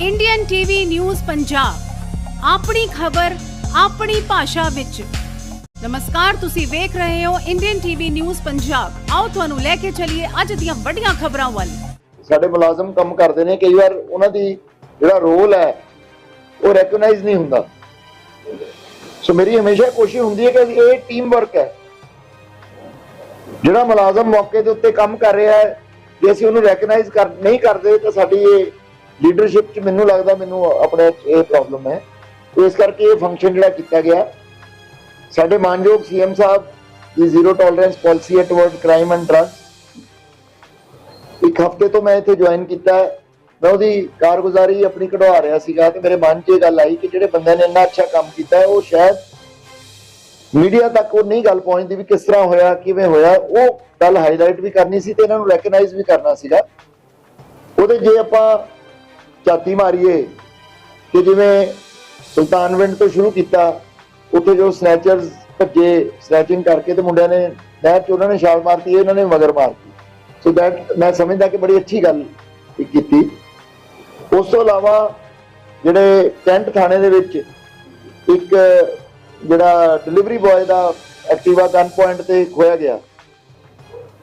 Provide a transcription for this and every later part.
Indian TV news Punjab ਆਪਣੀ ਖਬਰ, ਆਪਣੀ ਭਾਸ਼ਾ ਵਿੱਚ। ਨਮਸਕਾਰ, ਤੁਸੀਂ ਵੇਖ ਰਹੇ ਹੋ ਇੰਡੀਅਨ ਟੀਵੀ ਨਿਊਜ਼ ਪੰਜਾਬ ਆਓ ਤੁਹਾਨੂੰ ਲੈ ਕੇ ਚੱਲੀਏ ਅੱਜ ਦੀਆਂ ਵੱਡੀਆਂ ਖਬਰਾਂ ਵੱਲ। ਸਾਡੇ ਮੁਲਾਜ਼ਮ ਕੰਮ ਕਰਦੇ ਨੇ, ਕਈ ਵਾਰ ਉਹਨਾਂ ਦੀ ਜਿਹੜਾ ਰੋਲ ਹੈ, ਉਹ ਰੈਕਗਨਾਈਜ਼ ਨਹੀਂ ਹੁੰਦਾ। ਸੋ ਮੇਰੀ ਹਮੇਸ਼ਾ ਕੋਸ਼ਿਸ਼ ਹੁੰਦੀ ਹੈ ਕਿ ਇਹ ਟੀਮ ਵਰਕ ਹੈ। ਜਿਹੜਾ ਮੁਲਾਜ਼ਮ ਮੌਕੇ ਦੇ ਉੱਤੇ ਕੰਮ ਕਰ ਰਿਹਾ ਹੈ, ਜੇ ਅਸੀਂ ਉਹਨੂੰ ਰੈਕਗਨਾਈਜ਼ ਕਰ ਨਹੀਂ ਕਰਦੇ, ਤਾਂ ਸਾਡੀ ਇਹ ਲੀਡਰਸ਼ਿਪ 'ਚ ਮੈਨੂੰ ਲੱਗਦਾ ਮੈਨੂੰ ਆਪਣੇ ਇਹ ਪ੍ਰੋਬਲਮ ਹੈ। ਇਸ ਕਰਕੇ ਇਹ ਫੰਕਸ਼ਨ ਜਿਹੜਾ ਕੀਤਾ ਗਿਆ। ਸਾਡੇ ਮਾਨਯੋਗ ਸੀਐਮ ਸਾਹਿਬ ਦੀ ਜ਼ੀਰੋ ਟੋਲਰੈਂਸ ਪਾਲਿਸੀ ਹੈ ਟੁਵਰਡ ਕ੍ਰਾਈਮ ਐਂਡ ਡਰੱਗਸ ਇੱਕ ਹਫ਼ਤੇ ਤੋਂ ਮੈਂ ਇੱਥੇ ਜੁਆਇਨ ਕੀਤਾ ਮੈਂ ਉਹਦੀ ਕਾਰਗੁਜ਼ਾਰੀ ਆਪਣੀ ਕਢਵਾ ਰਿਹਾ ਸੀਗਾ ਤੇ ਮੇਰੇ ਮਨ 'ਚ ਇਹ ਗੱਲ ਆਈ ਕਿ ਜਿਹੜੇ ਬੰਦੇ ਨੇ ਇੰਨਾ ਅੱਛਾ ਕੰਮ ਕੀਤਾ ਉਹ ਸ਼ਾਇਦ ਮੀਡੀਆ ਤੱਕ ਉਹ ਨਹੀਂ ਗੱਲ ਪਹੁੰਚਦੀ ਵੀ ਕਿਸ ਤਰ੍ਹਾਂ ਹੋਇਆ, ਕਿਵੇਂ ਹੋਇਆ। ਉਹ ਗੱਲ ਹਾਈਲਾਈਟ ਵੀ ਕਰਨੀ ਸੀ ਤੇ ਇਹਨਾਂ ਨੂੰ ਰੈਕਗਨਾਈਜ਼ ਵੀ ਕਰਨਾ ਸੀਗਾ। ਉਹਦੇ ਜੇ ਆਪਾਂ ਝਾਤੀ ਮਾਰੀਏ ਕਿ ਜਿਵੇਂ ਸੁਲਤਾਨਵਿੰਡ ਤੋਂ ਸ਼ੁਰੂ ਕੀਤਾ, ਉੱਥੇ ਜੋ ਸਨੈਚਰਸ ਭੱਜੇ ਸਨੈਚਿੰਗ ਕਰਕੇ ਤੇ ਮੁੰਡਿਆਂ ਨੇ ਨਹਿਰ 'ਚ ਉਹਨਾਂ ਨੇ ਛਾਲ ਮਾਰਤੀ ਇਹਨਾਂ ਨੇ ਮਗਰ ਮਾਰਤੀ। ਸੋ ਦੈਟ ਮੈਂ ਸਮਝਦਾ ਕਿ ਬੜੀ ਅੱਛੀ ਗੱਲ ਕੀਤੀ। ਉਸ ਤੋਂ ਇਲਾਵਾ ਜਿਹੜੇ ਕੈਂਟ ਥਾਣੇ ਦੇ ਵਿੱਚ ਇੱਕ ਜਿਹੜਾ ਡਿਲੀਵਰੀ ਬॉय ਦਾ ਐਕਟਿਵਾ ਗਨ ਪੁਆਇੰਟ ਤੇ ਖੋਇਆ ਗਿਆ।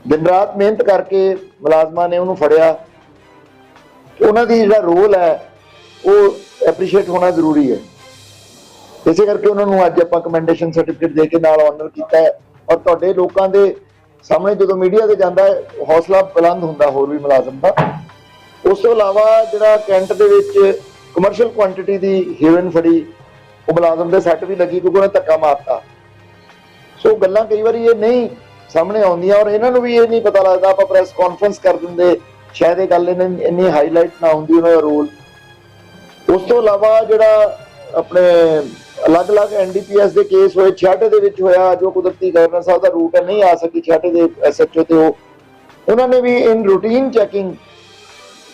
ਦਿਨ ਰਾਤ ਮਿਹਨਤ ਕਰਕੇ ਮੁਲਾਜ਼ਮਾਂ ਨੇ ਉਹਨੂੰ ਫੜਿਆ। ਉਹਨਾਂ ਦੀ ਜਿਹੜਾ ਰੋਲ ਹੈ, ਉਹ ਐਪਰੀਸ਼ੀਏਟ ਹੋਣਾ ਜ਼ਰੂਰੀ ਹੈ। ਇਸੇ ਕਰਕੇ ਉਹਨਾਂ ਨੂੰ ਅੱਜ ਆਪਾਂ ਕਮੈਂਡੇਸ਼ਨ ਸਰਟੀਫਿਕੇਟ ਦੇ ਕੇ ਨਾਲ ਆਨਰ ਕੀਤਾ ਹੈ। ਔਰ ਤੁਹਾਡੇ ਲੋਕਾਂ ਦੇ ਸਾਹਮਣੇ ਜਦੋਂ ਮੀਡੀਆ ਤੇ ਜਾਂਦਾ ਹੈ, ਹੌਸਲਾ ਬੁਲੰਦ ਹੁੰਦਾ ਹੋਰ ਵੀ ਮੁਲਾਜ਼ਮ ਦਾ। ਉਸ ਤੋਂ ਇਲਾਵਾ ਜਿਹੜਾ ਕੈਂਟ ਦੇ ਵਿੱਚ ਕਮਰਸ਼ੀਅਲ ਕੁਆਂਟੀਟੀ ਦੀ ਹੀਰੋਇਨ ਫੜੀ, ਉਹ ਮੁਲਾਜ਼ਮ ਦੇ ਸੱਟ ਵੀ ਲੱਗੀ ਕਿਉਂਕਿ ਉਹਨੇ ਧੱਕਾ ਮਾਰਤਾ। ਸੋ ਗੱਲਾਂ ਕਈ ਵਾਰੀ ਇਹ ਨਹੀਂ ਸਾਹਮਣੇ ਆਉਂਦੀਆਂ ਔਰ ਇਹਨਾਂ ਨੂੰ ਵੀ ਇਹ ਨਹੀਂ ਪਤਾ ਲੱਗਦਾ, ਆਪਾਂ ਪ੍ਰੈਸ ਕਾਨਫਰੰਸ ਕਰ ਦਿੰਦੇ ਸ਼ਾਇਦ ਇਹ ਗੱਲ ਇਹਨਾਂ ਇੰਨੀ ਹਾਈਲਾਈਟ ਨਾ ਹੁੰਦੀ ਉਹਨਾਂ ਦਾ ਰੋਲ ਉਸ ਤੋਂ ਇਲਾਵਾ ਜਿਹੜਾ ਆਪਣੇ ਅਲੱਗ-ਅਲੱਗ ਐਨਡੀਪੀਐਸ ਦੇ ਕੇਸ ਹੋਏ ਛਾਟੇ ਦੇ ਵਿੱਚ ਹੋਇਆ, ਜੋ ਕੁਦਰਤੀ ਗਵਰਨਰ ਸਾਹਿਬ ਦਾ ਰੂਟ ਹੈ ਨਹੀਂ ਆ ਸਕੀ ਛਾਟੇ ਦੇ ਐਸਐਚਓ ਤੇ ਉਹ। ਉਹਨਾਂ ਨੇ ਵੀ ਇਨ ਰੂਟੀਨ ਚੈਕਿੰਗ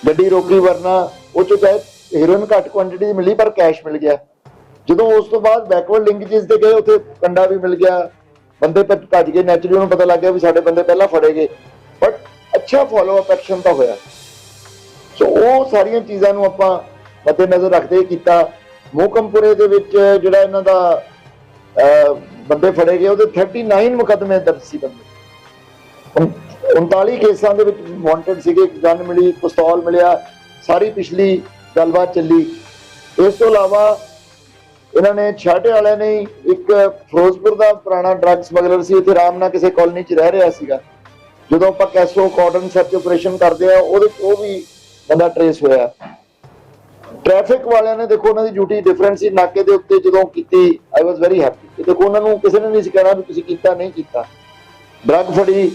ਗੱਡੀ ਰੋਕੀ ਵਰਨਾ, ਉਹ ਚੋਂ ਚਾਹੇ ਹੀਰੋਇਨ ਘੱਟ ਕੁਆਂਟੀਟੀ ਮਿਲੀ, ਪਰ ਕੈਸ਼ ਮਿਲ ਗਿਆ। ਜਦੋਂ ਉਸ ਤੋਂ ਬਾਅਦ ਬੈਕਵਰਡ ਲਿੰਕੇजेस ਤੇ ਗਏ, ਉੱਥੇ ਕੰਡਾ ਵੀ ਮਿਲ ਗਿਆ। ਬੰਦੇ ਭੱਜ ਭੱਜ ਗਏ ਨੈਚੁਰਲੀ ਉਹਨੂੰ ਪਤਾ ਲੱਗ ਗਿਆ ਵੀ ਸਾਡੇ ਬੰਦੇ ਪਹਿਲਾਂ ਫੜੇ ਗਏ। ਬਟ ਅੱਛਾ ਫਾਲੋ ਅਪ ਐਕਸ਼ਨ ਤਾਂ ਹੋਇਆ। ਸੋ ਉਹ ਸਾਰੀਆਂ ਚੀਜ਼ਾਂ ਨੂੰ ਆਪਾਂ ਮੱਦੇ ਨਜ਼ਰ ਰੱਖਦੇ ਕੀਤਾ। ਮੋਕਮਪੁਰੇ ਦੇ ਵਿੱਚ ਜਿਹੜਾ ਇਹਨਾਂ ਦਾ ਬੰਦੇ ਫੜੇ ਗਏ, ਉਹਦੇ 39 ਮੁਕਦਮੇ ਦਰਜ ਸੀ ਬੰਦੇ। ਉਨ- 39 ਕੇਸਾਂ ਦੇ ਵਿੱਚ ਵਾਂਟਡ ਸੀਗੇ, ਇੱਕ ਗਨ ਮਿਲੀ ਪਿਸਤੌਲ ਮਿਲਿਆ, ਸਾਰੀ ਪਿਛਲੀ ਗੱਲਬਾਤ ਚੱਲੀ। ਇਸ ਤੋਂ ਇਲਾਵਾ ਇਹਨਾਂ ਨੇ ਛਾਟੇ ਵਾਲਿਆਂ ਨੇ ਇੱਕ ਫਿਰੋਜ਼ਪੁਰ ਦਾ ਪੁਰਾਣਾ ਡਰੱਗ ਸਮਗਲਰ ਸੀ, ਇੱਥੇ ਆਰਾਮ ਨਾਲ ਕਿਸੇ ਕਾਲਨੀ 'ਚ ਰਹਿ ਰਿਹਾ ਸੀਗਾ। ਜਦੋਂ ਆਪਾਂ ਕੈਸੋ ਕਾਰਡਨ ਸਰਚ ਆਪਰੇਸ਼ਨ ਕਰਦੇ ਆ, ਉਹਦੇ ਉਹ ਵੀ ਬੰਦਾ ਟਰੇਸ ਹੋਇਆ ਟ੍ਰੈਫਿਕ ਵਾਲਿਆਂ ਨੇ ਦੇਖੋ, ਉਹਨਾਂ ਦੀ ਡਿਊਟੀ ਡਿਫਰੈਂਟ ਸੀ। ਨਾਕੇ ਦੇ ਉੱਤੇ ਜਦੋਂ ਕੀਤੀ ਆਈ ਵਾਸ ਵੈਰੀ ਹੈਪੀ ਕਿ ਦੇਖੋ, ਉਹਨਾਂ ਨੂੰ ਕਿਸੇ ਨੇ ਨਹੀਂ ਸੀ ਕਹਿਣਾ ਵੀ ਤੁਸੀਂ ਕੀਤਾ, ਨਹੀਂ ਕੀਤਾ। ਡਰੱਗ ਫੜੀ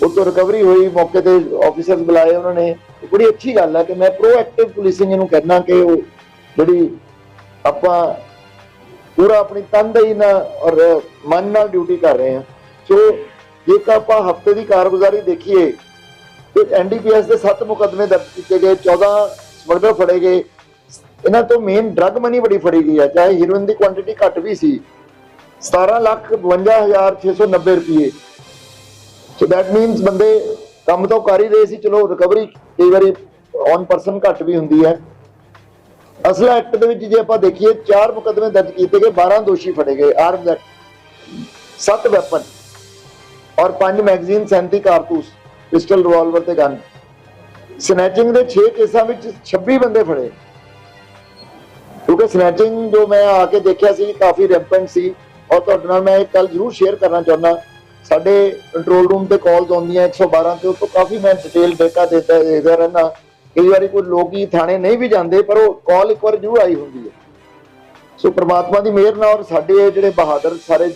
ਉਹ ਤੋਂ ਰਿਕਵਰੀ ਹੋਈ, ਮੌਕੇ ਤੇ ਆਫੀਸਰਸ ਬੁਲਾਏ ਉਹਨਾਂ ਨੇ। ਬੜੀ ਅੱਛੀ ਗੱਲ ਹੈ ਕਿ ਮੈਂ ਪ੍ਰੋਐਕਟਿਵ ਪੁਲਿਸਿੰਗ ਇਹਨੂੰ ਕਹਿਣਾ ਕਿ ਉਹ ਜਿਹੜੀ ਆਪਾਂ ਪੂਰਾ ਆਪਣੀ ਤਨਦੇਹੀ ਨਾਲ ਔਰ ਮਨ ਨਾਲ ਡਿਊਟੀ ਕਰ ਰਹੇ ਹਾਂ। ਸੋ ਜੇਕਰ ਆਪਾਂ ਹਫ਼ਤੇ ਦੀ ਕਾਰਗੁਜ਼ਾਰੀ ਦੇਖੀਏ, ਤੇ ਐਨਡੀਪੀਐਸ ਦੇ 7 ਮੁਕਦਮੇ ਦਰਜ ਕੀਤੇ ਗਏ 14 ਸਮਗਲਰ ਫੜੇ ਗਏ। ਇਹਨਾਂ ਤੋਂ ਮੇਨ ਡਰੱਗ ਮਨੀ ਬੜੀ ਫੜੀ ਗਈ ਹੈ, ਚਾਹੇ ਹੀਰੋਇਨ ਦੀ ਕੁਆਂਟੀਟੀ ਘੱਟ ਵੀ ਸੀ। 17 ਲੱਖ 52690 ਰੁਪਏ। ਸੋ ਦੈਟ ਮੀਨਸ ਬੰਦੇ ਕੰਮ ਤਾਂ ਕਰ ਹੀ ਰਹੇ ਸੀ, ਚਲੋ ਰਿਕਵਰੀ ਕਈ ਵਾਰੀ ਔਨ ਪਰਸਨ ਘੱਟ ਵੀ ਹੁੰਦੀ ਹੈ। ਅਸਲਾ ਐਕਟ ਦੇ ਵਿੱਚ ਜੇ ਆਪਾਂ ਦੇਖੀਏ, ਚਾਰ ਮੁਕਦਮੇ ਦਰਜ ਕੀਤੇ ਗਏ 12 ਦੋਸ਼ੀ ਫੜੇ ਗਏ ਆਰਮ ਦਾ 7 ਵੈਪਨ ਔਰ ਪੰਜ ਮੈਗਜ਼ੀਨ 37 ਕਾਰਤੂਸ, ਪਿਸਟਲ ਰਿਵਾਲਵਰ ਤੇ ਗਨ ਸਨੈਚਿੰਗ ਦੇ 6 ਕੇਸਾਂ ਵਿੱਚ 26 ਬੰਦੇ ਫੜੇ। ਕਿਉਂਕਿ ਸਨੈਚਿੰਗ ਜੋ ਮੈਂ ਆ ਕੇ ਦੇਖਿਆ ਸੀ, ਕਾਫੀ ਰੈਂਪੈਂਟ ਸੀ। ਔਰ ਤੁਹਾਡੇ ਨਾਲ ਮੈਂ ਇੱਕ ਗੱਲ ਜ਼ਰੂਰ ਸ਼ੇਅਰ ਕਰਨਾ ਚਾਹੁੰਦਾ। ਸਾਡੇ ਕੰਟਰੋਲ ਰੂਮ ਤੇ ਕਾਲਸ ਆਉਂਦੀਆਂ 112 ਤੇ ਉਹ ਤੋਂ ਕਾਫੀ ਮੈਂ ਡਿਟੇਲ ਡਾਟਾ ਦੇਤਾ ਦੇਖਦਾ ਰਹਿਣਾ ਕਈ ਵਾਰੀ ਕੋਈ ਲੋਕ ਹੀ ਥਾਣੇ ਨਹੀਂ ਵੀ ਜਾਂਦੇ, ਪਰ ਉਹ ਕਾਲ ਇੱਕ ਵਾਰ ਜ਼ਰੂਰ ਆਈ ਹੁੰਦੀ ਹੈ। ਸੋ ਪ੍ਰਮਾਤਮਾ ਦੀ ਮਿਹਰ ਨਾਲ ਔਰ ਸਾਡੇ ਜਿਹੜੇ ਬਹਾਦਰ, ਸਾਰੇ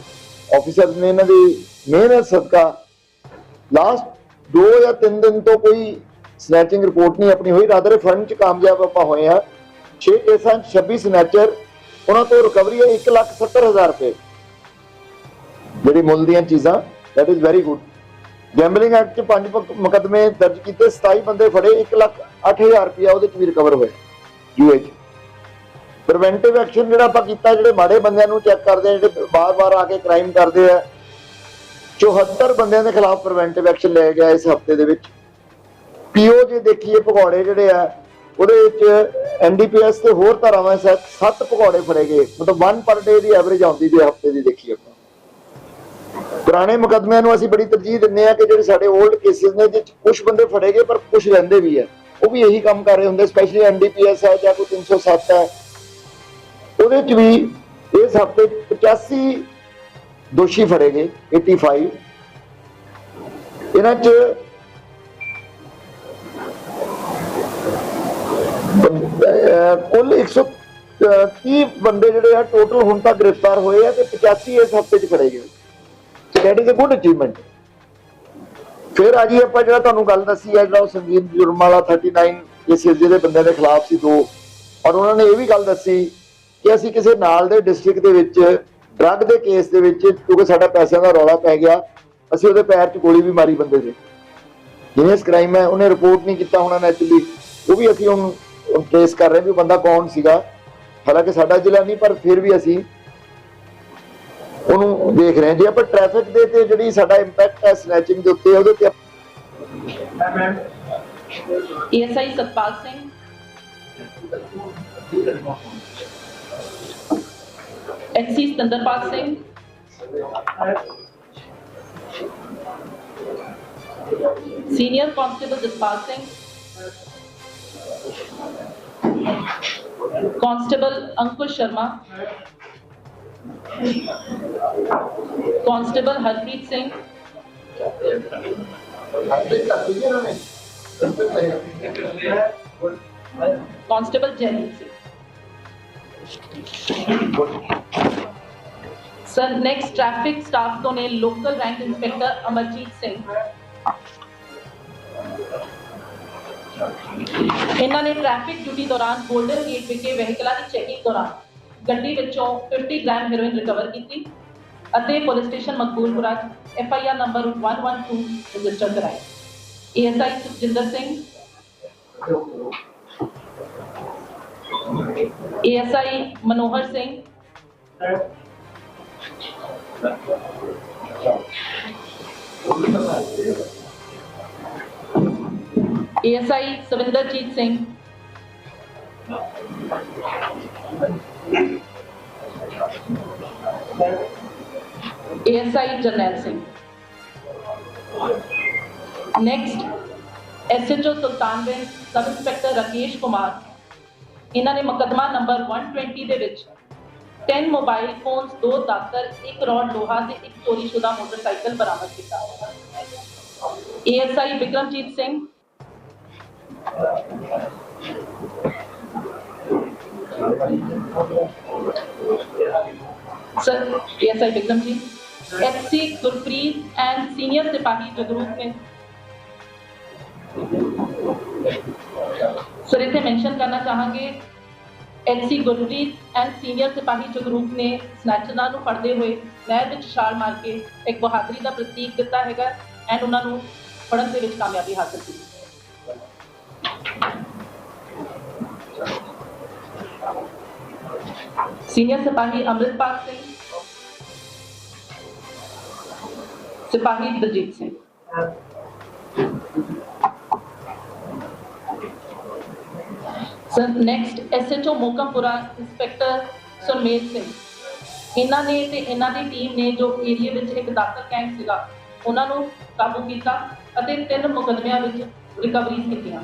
ਆਫੀਸਰਸ ਨੇ ਇਹਨਾਂ ਦੀ ਮਿਹਨਤ, ਸਦਕਾ ਲਾਸਟ 2 ਜਾਂ 3 ਦਿਨ ਤੋਂ ਕੋਈ ਸਨੈਚਿੰਗ ਰਿਪੋਰਟ ਨਹੀਂ ਆਪਣੀ ਹੋਈ ਰਾਦਰ ਫੰਡ ਚ ਕਾਮਯਾਬ ਆਪਾਂ ਹੋਏ ਆ 6 ਕੇਸਾਂ 'ਚ 26 ਸਨੈਚਰ ਉਹਨਾਂ ਤੋਂ ਰਿਕਵਰੀ ਹੈ 170000 ਰੁਪਏ। ਜਿਹੜੀ ਮੁੱਲ ਦੀਆਂ ਚੀਜ਼ਾਂ that is very good gambling act 'ਚ ਪੰਜ ਮੁਕ- ਮੁਕੱਦਮੇ ਦਰਜ ਕੀਤੇ 27 ਬੰਦੇ ਫੜੇ 1 ਲੱਖ 8000 ਰੁਪਇਆ ਉਹਦੇ 'ਚ ਵੀ ਰਿਕਵਰ ਹੋਇਆ। ਯੂਏ 'ਚ ਪ੍ਰੀਵੈਂਟਿਵ ਐਕਸ਼ਨ ਜਿਹੜਾ ਆਪਾਂ ਕੀਤਾ, ਜਿਹੜੇ ਮਾੜੇ ਬੰਦਿਆਂ ਨੂੰ ਚੈੱਕ ਕਰਦੇ ਆ, ਜਿਹੜੇ ਬਾਰ-ਬਾਰ ਆ ਕੇ ਕ੍ਰਾਈਮ ਕਰਦੇ ਆ 74 ਬੰਦਿਆਂ ਦੇ ਖਿਲਾਫ ਪ੍ਰੀਵੈਂਟਿਵ ਐਕਸ਼ਨ ਲਿਆ ਗਿਆ ਇਸ ਹਫ਼ਤੇ ਦੇ ਵਿੱਚ। ਪੀਓ ਜੇ ਦੇਖੀਏ, ਭਗੌੜੇ ਜਿਹੜੇ ਆ, ਉਹਦੇ ਵਿੱਚ ਐਨਡੀਪੀਐਸ ਤੇ ਹੋਰ ਧਾਰਾਵਾਂ ਸੱਤ ਸੱਤ ਭਗੌੜੇ ਫੜੇ ਗਏ। ਮਤਲਬ 1 ਪਰ ਡੇ ਦੀ ਐਵਰੇਜ ਆਉਂਦੀ ਜੇ ਹਫ਼ਤੇ ਦੀ, ਦੇਖੀਏ ਆਪਾਂ। ਪੁਰਾਣੇ ਮੁਕੱਦਮਿਆਂ ਨੂੰ ਅਸੀਂ ਬੜੀ ਤਰਜੀਹ ਦਿੰਦੇ ਆ ਕਿ ਜਿਹੜੇ ਸਾਡੇ 올ਡ ਕੇਸਿਸ ਨੇ ਜਿਹਦੇ ਚ ਕੁਝ ਬੰਦੇ ਫੜੇ ਗਏ, ਪਰ ਕੁਝ ਰਹਿੰਦੇ ਵੀ ਆ। ਉਹ ਵੀ ਇਹੀ ਕੰਮ ਕਰ ਰਹੇ ਹੁੰਦੇ ਸਪੈਸ਼ਲੀ ਐਨਡੀਪੀਐਸ ਹੈ ਜਾਂ ਕੋਈ 307 ਹੈ। ਉਹਦੇ ਚ ਵੀ ਇਸ ਹਫ਼ਤੇ 85 ਦੋਸ਼ੀ ਫੜੇ ਗਏ 85 ਇਹਨਾਂ ਚ ਅਹ, ਕੁੱਲ 130 ਬੰਦੇ ਜਿਹੜੇ ਆ ਟੋਟਲ ਹੁਣ ਤੱਕ ਗ੍ਰਿਫਤਾਰ ਹੋਏ ਆ ਤੇ 85 ਇਸ ਹਫ਼ਤੇ ਚ ਫੜੇ ਗਏ। That is a good achievement ਫਿਰ ਅੱਜ ਜੀ ਆਪਾਂ ਜਿਹੜਾ ਤੁਹਾਨੂੰ ਗੱਲ ਦੱਸੀ ਆ, ਜਿਹੜਾ ਉਹ ਸੰਗੀਨ ਜੁਰਮ ਵਾਲਾ 39 ਕੇਸਿਸ ਦੇ ਬੰਦਿਆਂ ਦੇ ਖਿਲਾਫ ਸੀ ਦੋ। ਔਰ ਉਹਨਾਂ ਨੇ ਇਹ ਵੀ ਗੱਲ ਦੱਸੀ ਕਿ ਅਸੀਂ ਕਿਸੇ ਨਾਲ ਦੇ ਡਿਸਟ੍ਰਿਕਟ ਦੇ ਵਿੱਚ ਡਰੱਗ ਦੇ ਕੇਸ ਦੇ ਵਿੱਚ, ਕਿਉਂਕਿ ਸਾਡਾ ਪੈਸਿਆਂ ਦਾ ਰੌਲਾ ਪੈ ਗਿਆ, ਅਸੀਂ ਉਹਦੇ ਪੈਰ 'ਚ ਗੋਲੀ ਵੀ ਮਾਰੀ ਬੰਦੇ ਦੇ। ਜਿਹਨੇ ਕ੍ਰਾਈਮ ਹੈ, ਉਹਨੇ ਰਿਪੋਰਟ ਨਹੀਂ ਕੀਤਾ ਹੋਣਾ ਨੈਚੁਰਲੀ ਉਹ ਵੀ ਅਸੀਂ ਹੁਣ ਟ੍ਰੇਸ ਕਰ ਰਹੇ ਵੀ ਬੰਦਾ ਕੌਣ ਸੀਗਾ। ਹਾਲਾਂਕਿ ਸਾਡਾ ਜ਼ਿਲ੍ਹਾ ਨਹੀਂ, ਪਰ ਫਿਰ ਵੀ ਅਸੀਂ ਉਹਨੂੰ ਦੇਖ ਰਹੇ ਹਾਂ। ਜੇ ਆਪਾਂ ਟ੍ਰੈਫਿਕ ਦੇ ਤੇ ਜਿਹੜੀ ਸਾਡਾ ਇੰਪੈਕਟ ਹੈ ਸਨੈਚਿੰਗ ਦੇ ਉੱਤੇ, ਉਹਦੇ ਤੇ ASI Satpal Singh ਐਕਸੀ Satinderpal Singh. Senior constable Jaspal Singh. Constable Ankush Sharma. Constable Harpreet Singh. Constable Jaini Singh. Sir next traffic staff ਤੋਂ ਨੇ local rank inspector Amarjit Singh ਇਹਨਾਂ ਨੇ ਟ੍ਰੈਫਿਕ ਡਿਊਟੀ ਦੌਰਾਨ ਗੋਲਡਨ ਗੇਟ ਵਿਖੇ ਵਹੀਕਲਾਂ ਦੀ ਚੈਕਿੰਗ ਦੌਰਾਨ ਗੱਡੀ ਵਿੱਚੋਂ 50 ਗ੍ਰਾਮ ਹੈਰੋਇਨ ਰਿਕਵਰ ਕੀਤੀ ਅਤੇ police station Maqboolpura F I R number 112 register ਕਰਾਈ ASI Sukhjinder Singh ASI Manohar Singh. ASI Swinderjit Singh. ASI Jarnail Singh. Next SHO Sultanwind sub inspector Rakesh Kumar. ਇਹਨਾਂ ਨੇ ਮੁਕਦਮਾ number 120 ਦੇ ਵਿੱਚ 10 mobile phones 2 ਦਾਤਰ 1 crore ਲੋਹਾ ਤੇ ਇੱਕ ਚੋਰੀशुदा ਮੋਟਰਸਾਈਕਲ ਬਰਾਮਦ ਕੀਤਾ। ASI Vikramjit Singh. Sir, ASI Vikramjit. SC Gurpreet and senior ਸਿਪਾਹੀ ਜਗਰੂਪ ਸਿੰਘ ਸਰ ਇੱਥੇ ਮੈਂਸ਼ਨ ਕਰਨਾ ਚਾਹਾਂਗੇ ਐਚਸੀ ਗੁਰਪ੍ਰੀਤ ਐਂਡ ਸੀਨੀਅਰ ਸਿਪਾਹੀ ਜਗਰੂਪ ਨੇ ਸਨੈਚਰਾਂ ਨੂੰ ਫੜਦੇ ਹੋਏ ਨਹਿਰ ਵਿੱਚ ਛਾਲ ਮਾਰ ਕੇ ਇੱਕ ਬਹਾਦਰੀ ਦਾ ਪ੍ਰਤੀਕ ਦਿੱਤਾ ਹੈਗਾ ਐਂਡ ਉਹਨਾਂ ਨੂੰ ਫੜਨ ਦੇ ਵਿੱਚ ਕਾਮਯਾਬੀ ਹਾਸਲ ਕੀਤੀ ਸੀਨੀਅਰ ਸਿਪਾਹੀ ਅੰਮ੍ਰਿਤਪਾਲ ਸਿੰਘ ਸਿਪਾਹੀ Daljit Singh next SHO Mokampura inspector Surmeet Singh. ਇਹਨਾਂ ਨੇ ਤੇ ਇਹਨਾਂ ਦੀ ਟੀਮ ਨੇ ਜੋ ਏਰੀਆ ਵਿੱਚ ਇੱਕ ਦਾਤਰ ਕੈਂਪ ਸੀਗਾ, ਉਹਨਾਂ ਨੂੰ ਕਾਬੂ ਕੀਤਾ ਅਤੇ ਤਿੰਨ ਮੁਕੱਦਮਿਆਂ ਵਿੱਚ ਰਿਕਵਰੀਜ਼ ਕੀਤੀਆਂ।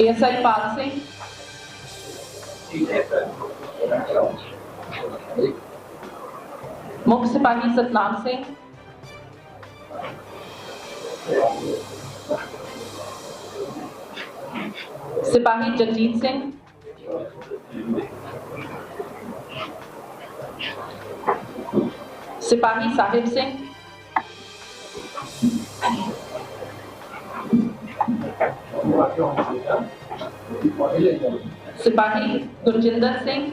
ਏਐਸਆਈ ਪਾਲ ਸਿੰਘ। ਮੁੱਖ ਸਿਪਾਹੀ ਸਤਨਾਮ ਸਿੰਘ ਸਿਪਾਹੀ ਜਗਜੀਤ ਸਿੰਘ ਸਿਪਾਹੀ ਸਾਹਿਬ ਸਿੰਘ ਸਿਪਾਹੀ ਗੁਰਜਿੰਦਰ ਸਿੰਘ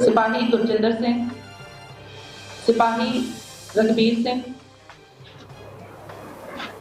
ਸਿਪਾਹੀ ਗੁਰਜਿੰਦਰ ਸਿੰਘ ਸਿਪਾਹੀ ਰਣਬੀਰ ਸਿੰਘ